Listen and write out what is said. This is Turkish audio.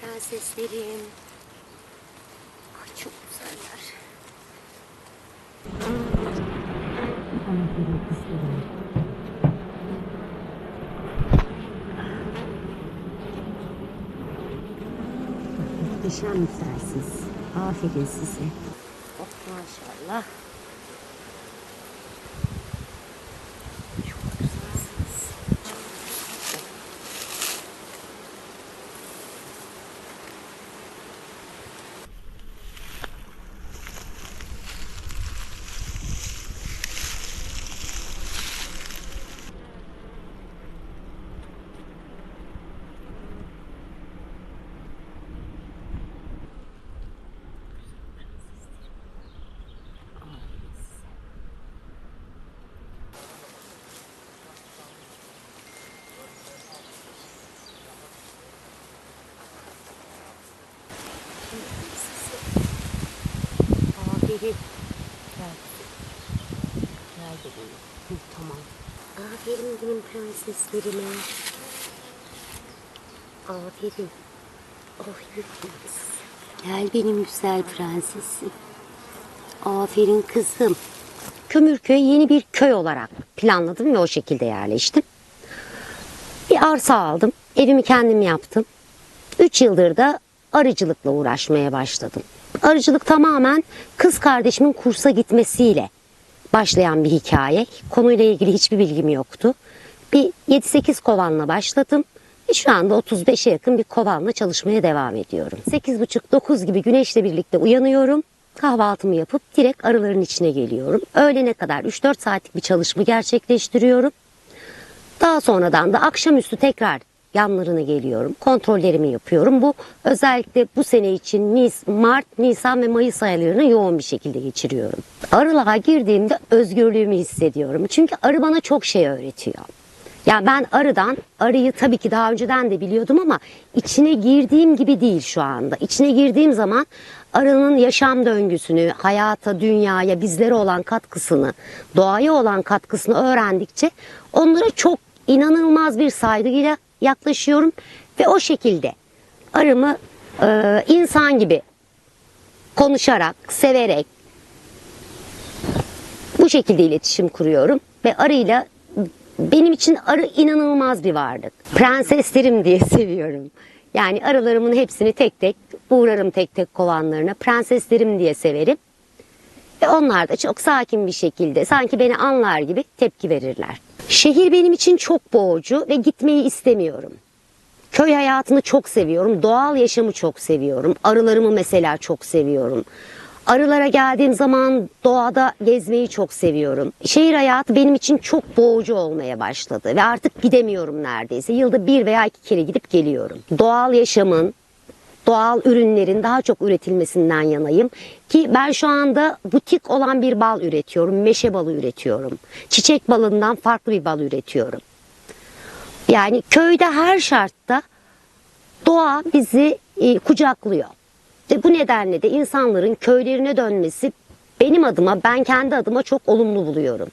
prenseslerim. Ay çok güzeller. Muhteşem güzelsiniz. Aferin size. Oh maşallah. Aferin. Nerede bu? Hı, tamam. Aferin benim prenseslerime. Aferin. Oh yürüyünüz. Gel benim güzel prensesim. Aferin kızım. Kömürköy yeni bir köy olarak planladım ve o şekilde yerleştim. Bir arsa aldım. Evimi kendim yaptım. Üç yıldır da arıcılıkla uğraşmaya başladım. Arıcılık tamamen kız kardeşimin kursa gitmesiyle başlayan bir hikaye. Konuyla ilgili hiçbir bilgim yoktu. Bir 7-8 kovanla başladım. Ve şu anda 35'e yakın bir kovanla çalışmaya devam ediyorum. 8.30-9 gibi güneşle birlikte uyanıyorum. Kahvaltımı yapıp direkt arıların içine geliyorum. Öğlene kadar 3-4 saatlik bir çalışma gerçekleştiriyorum. Daha sonradan da akşamüstü tekrar yanlarına geliyorum. Kontrollerimi yapıyorum. Bu özellikle bu sene için Nis, Mart, Nisan ve Mayıs aylarını yoğun bir şekilde geçiriyorum. Arılığa girdiğimde özgürlüğümü hissediyorum. Çünkü arı bana çok şey öğretiyor. Yani ben arıdan, arıyı tabii ki daha önceden de biliyordum ama içine girdiğim gibi değil şu anda. İçine girdiğim zaman arının yaşam döngüsünü, hayata, dünyaya, bizlere olan katkısını, doğaya olan katkısını öğrendikçe onlara çok inanılmaz bir saygıyla yaklaşıyorum ve o şekilde arımı e, insan gibi konuşarak, severek bu şekilde iletişim kuruyorum ve arıyla benim için arı inanılmaz bir varlık. Prenseslerim diye seviyorum. Yani arılarımın hepsini tek tek uğrarım tek tek kovanlarına. Prenseslerim diye severim. Ve onlar da çok sakin bir şekilde sanki beni anlar gibi tepki verirler. Şehir benim için çok boğucu ve gitmeyi istemiyorum. Köy hayatını çok seviyorum. Doğal yaşamı çok seviyorum. Arılarımı mesela çok seviyorum. Arılara geldiğim zaman doğada gezmeyi çok seviyorum. Şehir hayatı benim için çok boğucu olmaya başladı ve artık gidemiyorum neredeyse. Yılda bir veya iki kere gidip geliyorum. Doğal yaşamın, doğal ürünlerin daha çok üretilmesinden yanayım. Ki ben şu anda butik olan bir bal üretiyorum. Meşe balı üretiyorum. Çiçek balından farklı bir bal üretiyorum. Yani köyde her şartta doğa bizi e, kucaklıyor. Ve bu nedenle de insanların köylerine dönmesi benim adıma, ben kendi adıma çok olumlu buluyorum.